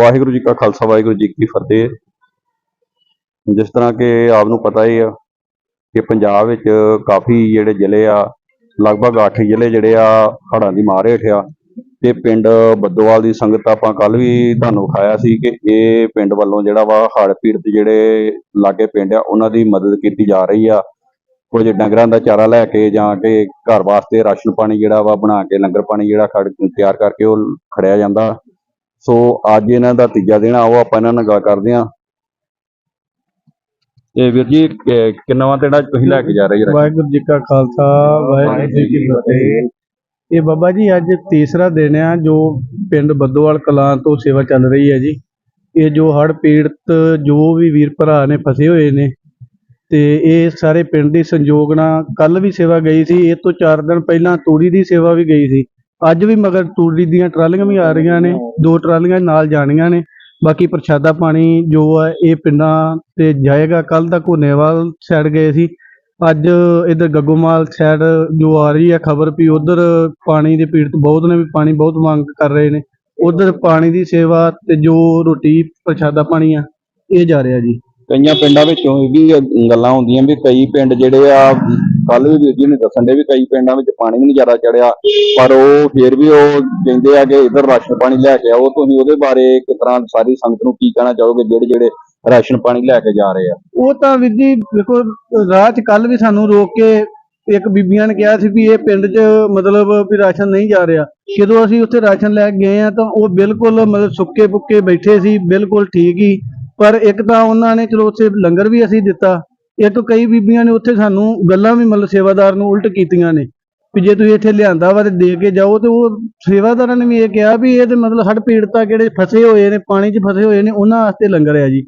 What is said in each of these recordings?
ਵਾਹਿਗੁਰੂ ਜੀ ਕਾ ਖਾਲਸਾ, ਵਾਹਿਗੁਰੂ ਜੀ ਕੀ ਫਤਿਹ। ਜਿਸ ਤਰ੍ਹਾਂ ਕਿ ਆਪ ਨੂੰ ਪਤਾ ਹੀ ਆ ਕਿ ਪੰਜਾਬ ਵਿੱਚ ਕਾਫੀ ਜਿਹੜੇ ਜ਼ਿਲ੍ਹੇ ਆ, ਲਗਭਗ 8 ਜ਼ਿਲ੍ਹੇ ਜਿਹੜੇ ਆ, ਹੜ੍ਹਾਂ ਦੀ ਮਾਰ ਹੇਠ ਆ। ਤੇ ਪਿੰਡ ਬੱਦੋਵਾਲ ਦੀ ਸੰਗਤ ਆਪਾਂ ਕੱਲ ਵੀ ਤੁਹਾਨੂੰ ਵਿਖਾਇਆ ਸੀ ਕਿ ਇਹ ਪਿੰਡ ਵੱਲੋਂ ਜਿਹੜਾ ਵਾ ਹੜ੍ਹ ਪੀੜਤ ਜਿਹੜੇ ਲਾਗੇ ਪਿੰਡ ਆ, ਉਹਨਾਂ ਦੀ ਮਦਦ ਕੀਤੀ ਜਾ ਰਹੀ ਆ। ਕੁਝ ਡੰਗਰਾਂ ਦਾ ਚਾਰਾ ਲੈ ਕੇ ਜਾਂ ਕਿ ਘਰ ਵਾਸਤੇ ਰਾਸ਼ਨ ਪਾਣੀ ਜਿਹੜਾ ਵਾ ਬਣਾ ਕੇ, ਲੰਗਰ ਪਾਣੀ ਜਿਹੜਾ ਖੜ, ਤਿਆਰ ਕਰਕੇ ਉਹ ਖੜਿਆ ਜਾਂਦਾ। ਸੋ ਅੱਜ ਇਹਨਾਂ ਦਾ ਤੀਜਾ ਦਿਨ ਆ ਆਪਾਂ ਇਹਨਾਂ ਨਾਲ ਗੱਲ ਕਰਦੇ ਆ ਤੇ ਵੀਰ ਜੀ ਕਿੰਨਵਾਂ ਦਿਨ ਤੁਸੀਂ ਲੈ ਕੇ ਜਾ ਰਹੇ ਜੀ ਵਾਹਿਗੁਰੂ ਜੀ ਕਾ ਖਾਲਸਾ, ਵਾਹਿਗੁਰੂ ਜੀ ਕੀ ਫਤਿਹ। ਇਹ ਬਾਬਾ ਜੀ, ਅੱਜ ਤੀਸਰਾ ਦਿਨ ਆ, ਜੋ ਪਿੰਡ ਬੱਦੋਵਾਲ ਕਲਾਂ ਤੋਂ ਸੇਵਾ ਚੱਲ ਰਹੀ ਹੈ ਜੀ। ਇਹ ਜੋ ਹੜ ਪੀੜਤ ਜੋ ਵੀ ਵੀਰ ਭਰਾ ਨੇ ਫਸੇ ਹੋਏ ਨੇ, ਤੇ ਇਹ ਸਾਰੇ ਪਿੰਡ ਦੀ ਸੰਯੋਗ ਨਾਲ ਕੱਲ ਵੀ ਸੇਵਾ ਗਈ ਸੀ। ਇਹ ਤੋਂ 4 ਦਿਨ ਪਹਿਲਾਂ ਤੂੜੀ ਦੀ ਸੇਵਾ ਵੀ ਗਈ ਸੀ। ਅੱਜ ਵੀ ਮਗਰ ਤੂੜੀ ਦੀਆਂ ਟਰਾਲੀਆਂ ਵੀ ਆ ਰਹੀਆਂ ਨੇ, ਦੋ ਟਰਾਲੀਆਂ ਨਾਲ ਜਾਣੀਆਂ ਨੇ, ਬਾਕੀ ਪ੍ਰਸ਼ਾਦਾ ਪਾਣੀ ਜੋ ਹੈ ਇਹ ਪਿੰਡਾਂ ਤੇ ਜਾਏਗਾ ਕੱਲ ਤੱਕ ਹੁਨੇਵਾਲ ਸਾਈਡ ਗਏ ਸੀ, ਅੱਜ ਇਧਰ ਗੱਗੋਮਾਲ ਸਾਈਡ ਜੋ ਆ ਰਹੀ ਹੈ ਖਬਰ ਵੀ ਉਧਰ ਪਾਣੀ ਦੇ ਪੀੜਤ ਬਹੁਤ ਨੇ, ਵੀ ਪਾਣੀ ਬਹੁਤ ਮੰਗ ਕਰ ਰਹੇ ਨੇ, ਉਧਰ ਪਾਣੀ ਦੀ ਸੇਵਾ ਤੇ ਜੋ ਰੋਟੀ ਪ੍ਰਸ਼ਾਦਾ ਪਾਣੀ ਆ, ਇਹ ਜਾ ਰਿਹਾ ਜੀ। ਕਈਆਂ ਪਿੰਡਾਂ ਵਿੱਚੋਂ ਇਹ ਵੀ ਗੱਲਾਂ ਹੁੰਦੀਆਂ ਵੀ ਕਈ ਪਿੰਡ ਜਿਹੜੇ ਆ ਕੱਲ ਵੀ ਵੀਰ ਜੀ ਨੇ ਦੱਸਣ ਦੇ ਵੀ ਕਈ ਪਿੰਡਾਂ ਵਿੱਚ ਪਾਣੀ ਵੀ ਨਹੀਂ ਜ਼ਿਆਦਾ ਚੜਿਆ ਪਰ ਉਹ ਫਿਰ ਵੀ ਉਹ ਕਹਿੰਦੇ ਆ ਕਿ ਇਧਰ ਰਾਸ਼ਨ ਪਾਣੀ ਲੈ ਕੇ ਆਓ, ਤੁਸੀਂ ਉਹਦੇ ਬਾਰੇ ਕਿਸ ਤਰ੍ਹਾਂ ਸਾਰੀ ਸੰਗਤ ਨੂੰ ਕੀ ਕਹਿਣਾ ਚਾਹੋਗੇ, ਜਿਹੜੇ ਜਿਹੜੇ ਰਾਸ਼ਨ ਪਾਣੀ ਲੈ ਕੇ ਜਾ ਰਹੇ ਆ? ਉਹ ਤਾਂ ਵੀਰ ਜੀ, ਦੇਖੋ ਰਾਤ 'ਚ ਕੱਲ ਵੀ ਸਾਨੂੰ ਰੋਕ ਕੇ ਇੱਕ ਬੀਬੀਆਂ ਨੇ ਕਿਹਾ ਸੀ ਵੀ ਇਹ ਪਿੰਡ 'ਚ ਮਤਲਬ ਵੀ ਰਾਸ਼ਨ ਨਹੀਂ ਜਾ ਰਿਹਾ। ਜਦੋਂ ਅਸੀਂ ਉੱਥੇ ਰਾਸ਼ਨ ਲੈ ਕੇ ਗਏ ਆ ਤਾਂ ਉਹ ਬਿਲਕੁਲ ਮਤਲਬ ਸੁੱਕੇ ਪੁੱਕੇ ਬੈਠੇ ਸੀ, ਬਿਲਕੁਲ ਠੀਕ ਹੀ। ਪਰ ਇੱਕ ਤਾਂ ਉਹਨਾਂ ਨੇ, ਚਲੋ ਉੱਥੇ ਲੰਗਰ ਵੀ ਅਸੀਂ ਦਿੱਤਾ। ਇੱਕ ਕਈ ਬੀਬੀਆਂ ਨੇ ਉੱਥੇ ਸਾਨੂੰ ਗੱਲਾਂ ਵੀ ਮਤਲਬ ਸੇਵਾਦਾਰ ਨੂੰ ਉਲਟ ਕੀਤੀਆਂ ਨੇ। ਵੀ ਜੇ ਤੁਸੀਂ ਇੱਥੇ ਲਿਆਂਦਾ ਵਾ ਤੇ ਦੇ ਕੇ ਜਾਓ ਤੇ ਉਹ ਸੇਵਾਦਾਰਾਂ ਨੇ ਵੀ ਇਹ ਕਿਹਾ ਵੀ ਇਹ ਤੇ ਮਤਲਬ ਹੜ ਪੀੜਤਾ ਜਿਹੜੇ ਫਸੇ ਹੋਏ ਨੇ, ਪਾਣੀ 'ਚ ਫਸੇ ਹੋਏ ਨੇ, ਉਹਨਾਂ ਵਾਸਤੇ ਲੰਗਰ ਹੈ ਜੀ।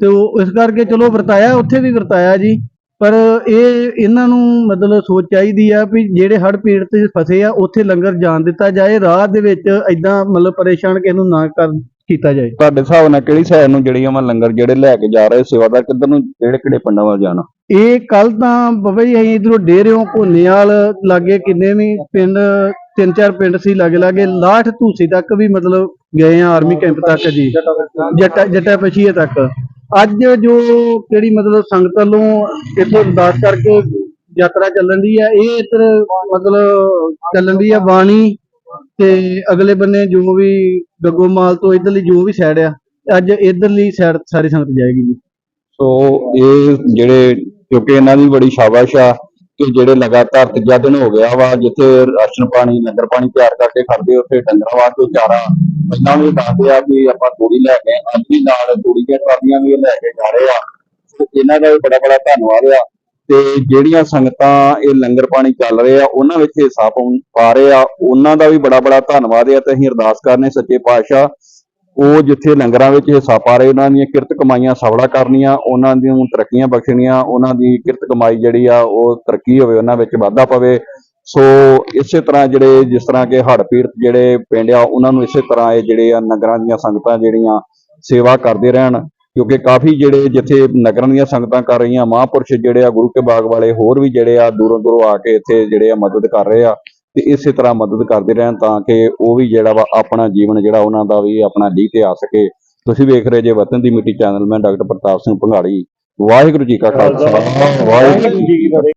ਤੇ ਉਹ ਇਸ ਕਰਕੇ ਚਲੋ ਵਰਤਾਇਆ, ਉੱਥੇ ਵੀ ਵਰਤਾਇਆ ਜੀ। ਪਰ ਇਹ ਇਹਨਾਂ ਨੂੰ ਮਤਲਬ ਸੋਚ ਚਾਹੀਦੀ ਆ ਵੀ ਜਿਹੜੇ ਹੜ੍ਹ ਪੀੜਤ ਫਸੇ ਆ, ਉੱਥੇ ਲੰਗਰ ਜਾਣ ਦਿੱਤਾ ਜਾਏ, ਰਾਹ ਦੇ ਵਿੱਚ ਐਦਾਂ ਮਤਲਬ ਪਰੇਸ਼ਾਨ ਕਿਸੇ ਨੂੰ ਨਾ ਕਰਨ। ਕੀਤਾ ਜਾਏ। ਤੁਹਾਡੇ ਹਿਸਾਬ ਨਾਲ ਕਿਹੜੀ ਸਾਈਡ ਨੂੰ ਜਿਹੜੀਆਂ ਵਾ ਲੰਗਰ ਜਿਹੜੇ ਲੈ ਕੇ ਜਾ ਰਹੇ ਸੇਵਾਦਾਰ ਕਿੱਧਰ ਨੂੰ ਕਿਹੜੇ ਕਿਹੜੇ ਪਿੰਡਾਂ ਵੱਲ ਜਾਣਾ? ਇਹ ਕੱਲ ਤਾਂ ਬਾਬਾ ਜੀ ਅਸੀਂ ਇਧਰੋਂ ਡੇਰਿਓਂ ਘੋਨੇਵਾਲ ਲਾਗੇ ਕਿੰਨੇ ਵੀ ਪਿੰਡ ਤਿੰਨ ਚਾਰ ਪਿੰਡ ਸੀ ਲਾਗੇ ਲਾਗੇ ਲਾਠ ਧੂਸੀ ਤੱਕ ਵੀ ਮਤਲਬ ਗਏ ਆ ਆਰਮੀ ਕੈਂਪ ਤੱਕ ਜੀ ਜੱਟਾ ਜੱਟਾ ਪਛੀਏ ਤੱਕ। ਅੱਜ ਜੋ ਕਿਹੜੀ ਮਤਲਬ ਸੰਗਤ ਵੱਲੋਂ ਇੱਥੋਂ ਅਰਦਾਸ ਕਰਕੇ ਯਾਤਰਾ ਚੱਲਣ ਦੀ ਆ ਇਹ ਇੱਧਰ ਮਤਲਬ ਚੱਲਣ ਦੀ ਆ ਬਾਣੀ ਤੇ ਅਗਲੇ ਬੰਨੇ ਜੋ ਵੀ ਗੱਗੋਮਾਲ ਤੋਂ ਇਧਰਲੀ ਜੋ ਵੀ ਸਾਈਡ ਆ, ਅੱਜ ਇਧਰਲੀ ਸਾਈਡ ਸਾਰੀ ਸੰਗਤ ਜਾਏਗੀ ਜੀ। ਸੋ ਇਹ ਜਿਹੜੇ, ਕਿਉਂਕਿ ਇਹਨਾਂ ਦੀ ਬੜੀ ਸ਼ਾਬਾਸ਼ ਆ ਕਿ ਜਿਹੜੇ ਲਗਾਤਾਰ ਤੀਜਾ ਦਿਨ ਹੋ ਗਿਆ ਵਾ, ਜਿੱਥੇ ਰਾਸ਼ਨ ਪਾਣੀ, ਲੰਗਰ ਪਾਣੀ ਤਿਆਰ ਕਰਕੇ ਖੜਦੇ ਉੱਥੇ ਡੰਗਰਾਂ ਵਾਸਤੇ ਚਾਰਾ ਪਹਿਲਾਂ ਵੀ ਦੱਸਦੇ ਆ ਵੀ ਆਪਾਂ ਤੂੜੀ ਲੈ ਕੇ, ਅੱਜ ਵੀ ਨਾਲ ਤੂੜੀ ਦੀਆਂ ਟਰਾਲੀਆਂ ਵੀ ਲੈ ਕੇ ਜਾ ਰਹੇ ਆ। ਤੇ ਇਹਨਾਂ ਦਾ ਵੀ ਬੜਾ ਬੜਾ ਧੰਨਵਾਦ ਆ। ਤੇ ਜਿਹੜੀਆਂ ਸੰਗਤਾਂ ਇਹ ਲੰਗਰ ਪਾਣੀ ਚੱਲ ਰਹੇ ਆ, ਉਹਨਾਂ ਵਿੱਚ ਹਿੱਸਾ ਪਾਉਣ- ਪਾ ਰਹੇ ਆ। ਉਹਨਾਂ ਦਾ ਵੀ ਬੜਾ ਬੜਾ ਧੰਨਵਾਦ ਆ ਤੇ ਅਸੀਂ ਅਰਦਾਸ ਕਰਨੇ ਸੱਚੇ ਪਾਤਸ਼ਾਹ। ਉਹ ਜਿੱਥੇ ਲੰਗਰਾਂ ਵਿੱਚ ਹਿੱਸਾ ਪਾ ਰਹੇ, ਉਹਨਾਂ ਦੀਆਂ ਕਿਰਤ ਕਮਾਈਆਂ ਸਵੜਾ ਕਰਨੀਆਂ, ਉਹਨਾਂ ਦੀਆਂ ਤਰੱਕੀਆਂ ਬਖਸ਼ਣੀਆਂ, ਉਹਨਾਂ ਦੀ ਕਿਰਤ ਕਮਾਈ ਜਿਹੜੀ ਆ, ਉਹ ਤਰੱਕੀ ਹੋਵੇ, ਉਹਨਾਂ ਵਿੱਚ ਵਾਧਾ ਪਵੇ। ਸੋ ਇਸੇ ਤਰ੍ਹਾਂ ਜਿਹੜੇ, ਜਿਸ ਤਰ੍ਹਾਂ ਕਿ ਹੜ੍ਹ ਪੀੜਤ ਜਿਹੜੇ ਪਿੰਡ ਆ, ਉਹਨਾਂ ਨੂੰ ਇਸੇ ਤਰ੍ਹਾਂ ਇਹ ਜਿਹੜੇ ਆ, ਨਗਰਾਂ ਦੀਆਂ ਸੰਗਤਾਂ ਜਿਹੜੀਆਂ ਸੇਵਾ ਕਰਦੇ ਰਹਿਣ ਕਿਉਂਕਿ ਕਾਫੀ ਜਿਹੜੇ ਜਿੱਥੇ ਨਗਰਾਂ ਦੀਆਂ ਸੰਗਤਾਂ ਕਰ ਰਹੀਆਂ, ਮਹਾਂਪੁਰਸ਼ ਜਿਹੜੇ ਆ, ਗੁਰੂ ਕੇ ਬਾਗ ਵਾਲੇ ਹੋਰ ਵੀ ਜਿਹੜੇ ਆ, ਦੂਰੋਂ ਦੂਰੋਂ ਆ ਕੇ ਇੱਥੇ ਜਿਹੜੇ ਆ ਮਦਦ ਕਰ ਰਹੇ ਆ ਤੇ ਇਸੇ ਤਰ੍ਹਾਂ ਮਦਦ ਕਰਦੇ ਰਹਿਣ ਤਾਂ ਕਿ ਉਹ ਵੀ ਜਿਹੜਾ ਵਾ ਆਪਣਾ ਜੀਵਨ ਜਿਹੜਾ ਉਹਨਾਂ ਦਾ ਵੀ ਆਪਣਾ ਲੀਹ ਤੇ ਆ ਸਕੇ। ਤੁਸੀਂ ਵੇਖ ਰਹੇ ਜੇ ਵਤਨ ਦੀ ਮਿੱਟੀ ਚੈਨਲ ਮੈਂ ਡਾਕਟਰ ਪ੍ਰਤਾਪ ਸਿੰਘ ਭੰਗਾੜੀ, ਵਾਹਿਗੁਰੂ ਜੀ ਕਾ ਖਾਲਸਾ, ਵਾਹਿਗੁਰੂ ਜੀ ਕੀ ਫਤਿਹ।